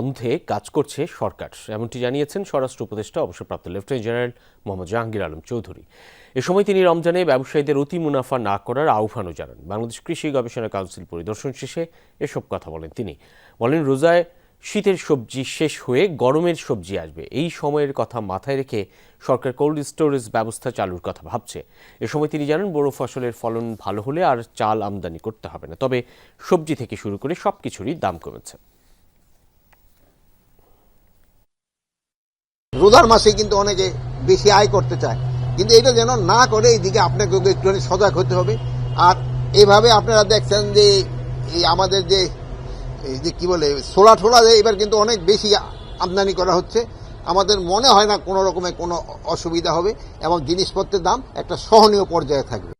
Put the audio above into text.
বন্ধে কাজ করছে সরকার। এমনটি জানিয়েছেন স্বরাষ্ট্র উপদেষ্টা, অবসরপ্রাপ্ত লেফটেন্যান্ট জেনারেল মোহাম্মদ জাহাঙ্গীর আলম চৌধুরী। এ সময় তিনি রমজানে ব্যবসায়ীদের অতি মুনাফা না করার আহ্বানও জানান। বাংলাদেশ কৃষি গবেষণা কাউন্সিল পরিদর্শন শেষে এসব কথা বলেন তিনি। বলেন, রোজায় শীতের সবজি শেষ হয়ে গরমের সবজি আসবে। এই সময়ের কথা মাথায় রেখে সরকার কোল্ড স্টোরেজ ব্যবস্থা চালুর কথা ভাবছে। এ সময় তিনি জানান বড় ফসলের ফলন ভালো হলে আর চাল আমদানি করতে হবে না। তবে সবজি থেকে শুরু করে সব কিছুরই দাম কমেছে। রোজার মাসে কিন্তু অনেকে বেশি আয় করতে চায়। কিন্তু এটা যেন না করে, এইদিকে আপনাকে একটুখানি সজাগ হতে হবে। আর এভাবে আপনারা দেখছেন যে, এই আমাদের যে, এই যে কী বলে সোলা ঠোলা এবার কিন্তু অনেক বেশি আমদানি করা হচ্ছে। আমাদের মনে হয় না কোনো রকমের কোনো অসুবিধা হবে এবং জিনিসপত্রের দাম একটা সহনীয় পর্যায়ে থাকবে।